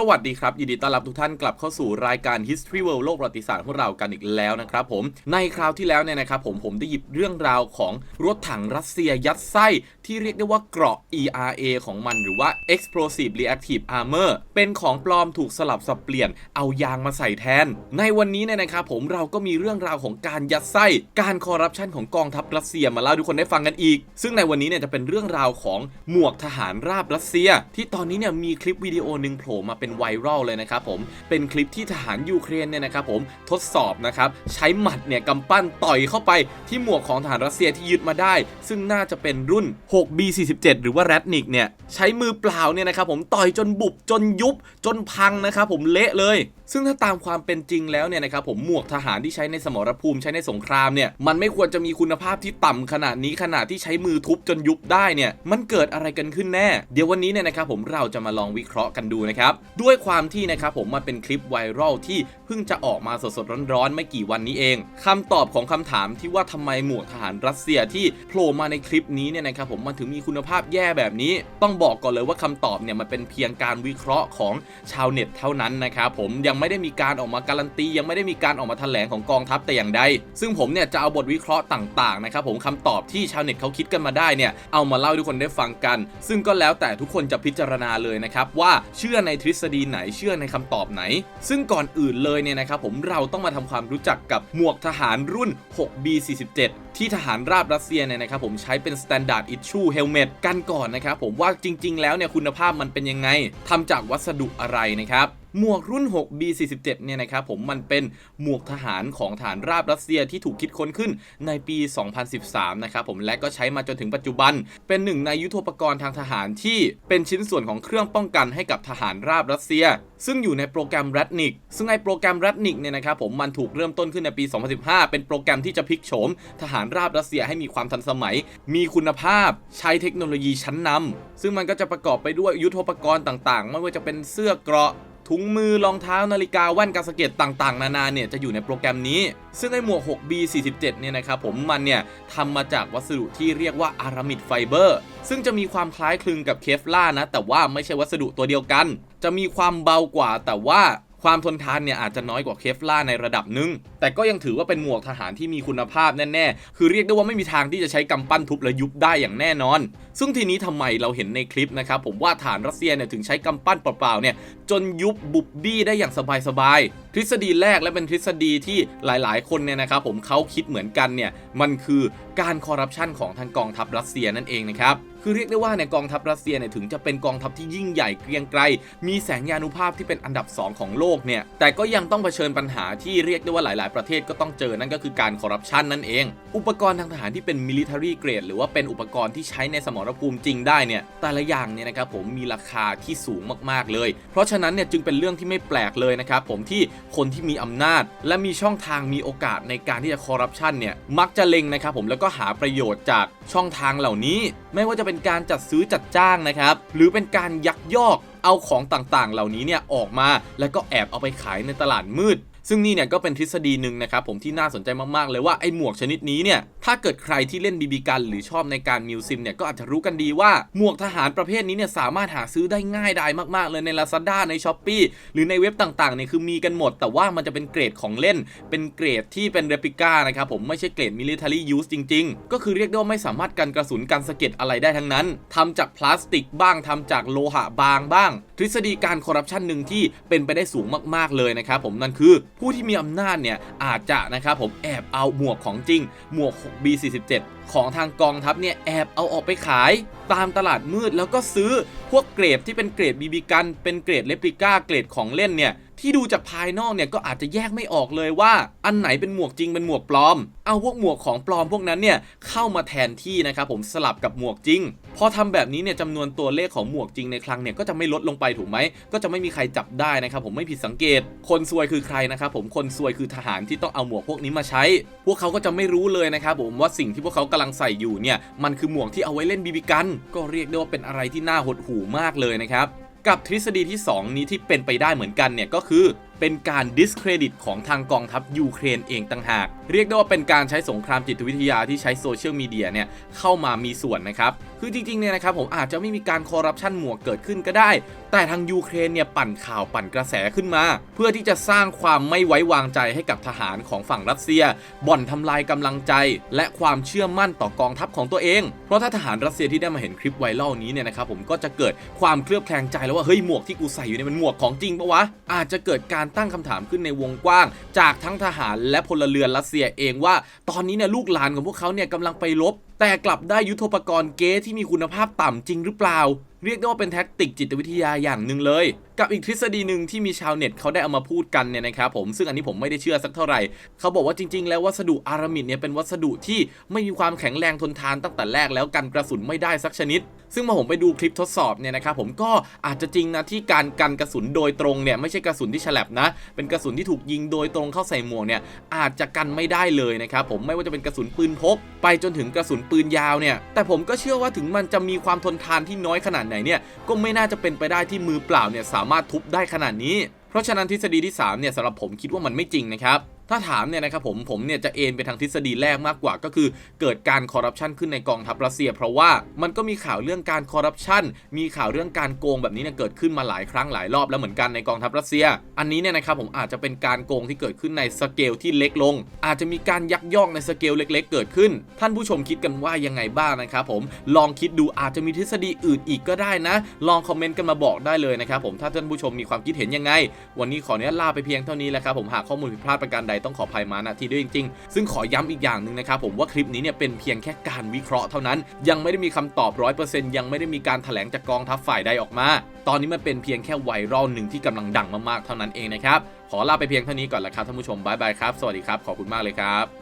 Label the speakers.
Speaker 1: สวัสดีครับ ยินดีต้อนรับทุกท่านกลับเข้าสู่รายการ History World โลกประวัติศาสตร์ของเรากันอีกแล้วนะครับผมในคราวที่แล้วเนี่ยนะครับผมผมได้หยิบเรื่องราวของรถถังรัสเซียยัดไส้ ที่เรียกได้ว่าเกราะ ERA ของมันหรือว่า Explosive Reactive Armor เป็นของปลอมถูกสลับสับเปลี่ยนเอายางมาใส่แทน ในวันนี้เนี่ยนะครับผมเราก็มีเรื่องราวของการยัดไส้ การคอร์รัปชันของกองทัพรัสเซียมาเล่าทุกคนได้ฟังกันอีก ซึ่งในวันนี้เนี่ยจะเป็นเรื่องราวของหมวกทหารราบรัสเซีย ที่ตอนนี้เนี่ยมีคลิปวิดีโอหนึ่งโผล่มาเป็นไวรัลเลยนะครับผมเป็นคลิปที่ทหารยูเครนเนี่ยนะครับผมทดสอบนะครับใช้หมัดเนี่ยกำปั้นต่อยเข้าไปที่หมวกของทหารรัสเซียที่ยึดมาได้ ซึ่งน่าจะเป็นรุ่น 6B47 หรือว่าแรดนิกเนี่ยใช้มือเปล่าเนี่ยนะครับผมต่อยจนบุบจนยุบจนพังนะครับผมเละเลย ซึ่งถ้าตามความเป็นจริงแล้วเนี่ยนะครับผมหมวกทหารที่ใช้ในสมรภูมิใช้ในสงครามเนี่ยมันไม่ควรจะมีคุณภาพที่ต่ำขนาดนี้ขนาดที่ใช้มือทุบจนยุบได้เนี่ยมันเกิดอะไรกันขึ้นแน่ เดี๋ยววันนี้เนี่ยนะครับผมเราจะมาลองวิเคราะห์กันดูนะครับด้วยความที่นะครับผมมันเป็นคลิปไวรัลที่เพิ่งจะออกมาสดๆร้อนๆไม่กี่วันนี้เองคำตอบของคำถามที่ว่าทำไมหมวกทหารรัสเซียที่โผล่มาในคลิปนี้เนี่ยนะครับผมมันถึงมีคุณภาพแย่แบบนี้ ต้องบอกก่อนเลยว่าคำตอบเนี่ยมันเป็นเพียงการวิเคราะห์ของชาวเน็ตเท่านั้นนะครับผมยังไม่ได้มีการออกมาการันตียังไม่ได้มีการออกมาแถลงของกองทัพแต่อย่างใด ซึ่งผมเนี่ยจะเอาบทวิเคราะห์ต่างๆนะครับผมคำตอบที่ชาวเน็ตเขาคิดกันมาได้เนี่ยเอามาเล่าให้ทุกคนได้ฟังกัน ซึ่งก็แล้วแต่ทุกคนจะพิจารณาเลยนะครับว่าเชื่อในทฤษฎีไหนเชื่อในคำตอบไหน ซึ่งก่อนอื่นเลยเนี่ยนะครับผมเราต้องมาทำความรู้จักกับหมวกทหารรุ่น 6B47 ที่ทหารราบรัสเซียเนี่ยนะครับผมใช้เป็น Standard Issue Helmet กันก่อนนะครับผมว่าจริง ๆ แล้วเนี่ยคุณภาพมันเป็นยังไงทำจากวัสดุอะไรนะครับหมวกรุ่น 6B47 เนี่ยนะครับผมมันเป็นหมวกทหารของฐานราบรัสเซียที่ถูกคิดค้นขึ้นในปี 2013 นะครับผมและก็ใช้มาจนถึงปัจจุบัน เป็นหนึ่งในยุทโธปกรณ์ทางทหารที่เป็นชิ้นส่วนของเครื่องป้องกันให้กับทหารราบรัสเซีย ซึ่งอยู่ในโปรแกรม Ratnik ซึ่งในโปรแกรม Ratnik เนี่ยนะครับผมมันถูกเริ่มต้นขึ้นในปี 2015 เป็นโปรแกรมที่จะพลิกโฉมทหารราบรัสเซียให้มีความทันสมัย มีคุณภาพใช้เทคโนโลยีชั้นนำซึ่งมันก็จะประกอบไปด้วยยุทโธปกรณ์ต่างๆ ไม่ว่าจะเป็นเสื้อเกราะ ถุงมือรองเท้านาฬิกาแว่นกาสเกตต่างๆ นานาเนี่ยจะอยู่ในโปรแกรมนี้ ซึ่งไอหมวก 6B47 เนี่ยนะครับผมมันเนี่ยทำมาจากวัสดุที่เรียกว่าอารามิดไฟเบอร์ซึ่งจะมีความคล้ายคลึงกับเคฟล่านะ แต่ว่าไม่ใช่วัสดุตัวเดียวกัน จะมีความเบากว่าแต่ว่า ความทนทานเนี่ยอาจจะน้อยกว่าเคฟล่าในระดับหนึ่งแต่ก็ยังถือว่าเป็นหมวกทหารที่มีคุณภาพแน่ๆ คือเรียกได้ว่าไม่มีทางที่จะใช้กำปั้นทุบและยุบได้อย่างแน่นอน ซึ่งทีนี้ทำไมเราเห็นในคลิปนะครับผมว่าฐานรัสเซียเนี่ยถึงใช้กำปั้นเปล่าๆเนี่ยจนยุบบุบบี้ได้อย่างสบายๆ ฤษฎีแรกและเป็นทฤษฎีที่หลายๆ คนเนี่ยนะครับผมเขาคิดเหมือนกันเนี่ยมันคือการคอร์รัปชันของทางกองทัพรัสเซียนั่นเองนะครับคือเรียกได้ว่าในกองทัพรัสเซียเนี่ยถึงจะเป็นกองทัพที่ยิ่งใหญ่เกรียงไกร มีแสงยานุภาพที่เป็นอันดับ 2 ของโลกเนี่ย แต่ก็ยังต้องเผชิญปัญหาที่เรียกได้ว่าหลาย ๆ ประเทศก็ต้องเจอนั่นก็คือการคอร์รัปชันนั่นเอง อุปกรณ์ทางทหารที่เป็น military grade หรือว่าเป็นอุปกรณ์ที่ใช้ในสมรภูมิจริงได้เนี่ย แต่ละอย่างเนี่ยนะครับผมมีราคาที่สูงมาก ๆ เลย เพราะฉะนั้นเนี่ยจึงเป็นเรื่องที่ไม่แปลกเลยนะครับผมที่คนที่มีอำนาจ และมีช่องทางมีโอกาสในการที่จะคอร์รัปชันเนี่ยมักจะเล็งนะครับผมแล้วก็หาประโยชน์จากช่องทางเหล่านี้ ไม่ว่าจะเป็นการจัดซื้อจัดจ้างนะครับ หรือเป็นการยักยอกเอาของต่างๆ เหล่านี้เนี่ยออกมา แล้วก็แอบเอาไปขายในตลาดมืด ซึ่งนี่เนี่ยก็เป็นทฤษฎีหนึ่งนะครับผมที่น่าสนใจมากๆเลยว่าไอ้หมวกชนิดนี้เนี่ยถ้าเกิดใครที่เล่นบีบีกันหรือชอบในการมิวซิมเนี่ยก็อาจจะรู้กันดีว่าหมวกทหารประเภทนี้เนี่ยสามารถหาซื้อได้ง่ายดายมากๆ เลยใน Lazada ใน s h อ p e e หรือในเว็บต่างๆเนี่ยคือมีกันหมด แต่ว่ามันจะเป็นเกรดของเล่น เป็นเกรดที่เป็นเรปิก้านะครับผมไม่ใช่เกรด military use จริง ๆ ก็คือเรียกได้ว่าไม่สามารถกันกระสุนกันสะเก็ดอะไรได้ทั้งนั้นทำจากพลาสติกบ้างทำจากโลหะบางบ้าง ทฤษฎีการคอร์รัปชันหนึ่งที่เป็นไปได้สูงมากๆเลยนะครับผมนั่นคือผู้ที่มีอำนาจเนี่ยอาจจะนะครับผมแอบเอาหมวกของจริง หมวก 6B47 ของทางกองทัพเนี่ยแอบเอาออกไปขาย ตามตลาดมืดแล้วก็ซื้อพวกเกรดที่เป็นเกรดบีบีกันเป็นเกรดเลปิก้าเกรดของเล่นเนี่ย ที่ดูจากภายนอกเนี่ยก็อาจจะแยกไม่ออกเลยว่า อันไหนเป็นหมวกจริงเป็นหมวกปลอม เอาพวกหมวกของปลอมพวกนั้นเนี่ยเข้ามาแทนที่นะครับผมสลับกับหมวกจริง พอทำแบบนี้เนี่ยจำนวนตัวเลขของหมวกจริงในคลังเนี่ยก็จะไม่ลดลงไปถูกไหมก็จะไม่มีใครจับได้นะครับผมไม่ผิดสังเกต คนซวยคือใครนะครับผมคนซวยคือทหารที่ต้องเอาหมวกพวกนี้มาใช้ พวกเขาก็จะไม่รู้เลยนะครับผมว่าสิ่งที่พวกเขากำลังใส่อยู่เนี่ยมันคือหมวกที่เอาไว้เล่นบีบีกัน ก็เรียกได้ว่าเป็นอะไรที่น่าหดหู่มากเลยนะครับ กับทฤษฎีที่ 2 นี้ที่เป็นไปได้เหมือนกันเนี่ยก็คือ เป็นการ discredit ของทางกองทัพยูเครนเองต่างหาก เรียกได้ว่าเป็นการใช้สงครามจิตวิทยาที่ใช้โซเชียลมีเดียเนี่ยเข้ามามีส่วนนะครับ คือจริงๆเนี่ยนะครับผมอาจจะไม่มีการคอร์รัปชันหมวกเกิดขึ้นก็ได้ แต่ทางยูเครนเนี่ยปั่นข่าวปั่นกระแสขึ้นมา เพื่อที่จะสร้างความไม่ไว้วางใจให้กับทหารของฝั่งรัสเซีย บ่อนทำลายกำลังใจ และความเชื่อมั่นต่อกองทัพของตัวเอง เพราะถ้าทหารรัสเซียที่ได้มาเห็นคลิปไวรัลนี้เนี่ยนะครับผมก็จะเกิดความเคลือบแคลงใจแล้วว่าเฮ้ยหมวกที่กูใส่อยู่เนี่ยมันหมวกของจริงปะวะอาจจะเกิดการตั้งคำถามขึ้นในวงกว้าง จากทั้งทหารและพลเรือนรัสเซียเองว่า ตอนนี้เนี่ยลูกหลานของพวกเขาเนี่ยกำลังไปรบ แต่กลับได้ยุทโธปกรณ์เก๊ที่มีคุณภาพต่ำจริงหรือเปล่า เรียกได้ว่าเป็นแท็กติกจิตวิทยาอย่างหนึ่งเลย กับอีกทฤษฎีหนึ่งที่มีชาวเน็ตเขาได้เอามาพูดกันเนี่ยนะครับผมซึ่งอันนี้ผมไม่ได้เชื่อสักเท่าไหร่ เขาบอกว่าจริง ๆ แล้ววัสดุอารามิดเนี่ยเป็นวัสดุที่ไม่มีความแข็งแรงทนทานตั้งแต่แรกแล้วกันกระสุนไม่ได้สักชนิด ซึ่งมาผมไปดูคลิปทดสอบเนี่ยนะครับผมก็อาจจะจริงนะที่การกันกระสุนโดยตรงเนี่ยไม่ใช่กระสุนที่ฉลับนะ เป็นกระสุนที่ถูกยิงโดยตรงเข้าใส่หมวกเนี่ยอาจจะกันไม่ได้เลยนะครับผมไม่ว่าจะเป็นกระสุนปืนพก ไปจนถึงกระสุนปืนยาวเนี่ย แต่ผมก็เชื่อว่าถึงมันจะมีความทนทานที่น้อยขนาดไหนเนี่ย ก็ไม่น่าจะเป็นไปได้ที่มือเปล่าเนี่ยสามารถทุบได้ขนาดนี้ เพราะฉะนั้นทฤษฎีที่3เนี่ยสำหรับผมคิดว่ามันไม่จริงนะครับ ถ้าถามเนี่ยนะครับผมผมเนี่ยจะเอนไปทางทฤษฎีแรกมากกว่าก็คือเกิดการคอร์รัปชันขึ้นในกองทัพรัสเซีย เพราะว่ามันก็มีข่าวเรื่องการคอร์รัปชันมีข่าวเรื่องการโกงแบบนี้เนี่ยเกิดขึ้นมาหลายครั้งหลายรอบแล้วเหมือนกันในกองทัพรัสเซีย อันนี้เนี่ยนะครับผมอาจจะเป็นการโกงที่เกิดขึ้นในสเกลที่เล็กลง อาจจะมีการยักยอกในสเกลเล็ก ๆ เกิดขึ้น ท่านผู้ชมคิดกันว่ายังไงบ้างนะครับผมลองคิดดูอาจจะมีทฤษฎีอื่นอีกก็ได้นะ ลองคอมเมนต์กันมาบอกได้เลยนะครับผมถ้าท่านผู้ชมมีความคิดเห็นยังไง วันนี้ขออนุญาตลาไปเพียงเท่านี้แหละครับผมหากข้อมูลผิดพลาดประการใดต้องขออภัยมาณที่ด้วยจริงๆ ซึ่งขอย้ำอีกอย่างหนึ่งนะครับผมว่าคลิปนี้เนี่ยเป็นเพียงแค่การวิเคราะห์เท่านั้น ยังไม่ได้มีคำตอบร้อยเปอร์เซ็นต์ยังไม่ได้มีการแถลงจากกองทัพฝ่ายใดออกมา ตอนนี้มันเป็นเพียงแค่ไวรัลหนึ่งที่กำลังดังมากๆเท่านั้นเองนะครับ ขอลาไปเพียงเท่านี้ก่อนละครับท่านผู้ชมบายบายครับ สวัสดีครับ ขอบคุณมากเลยครับ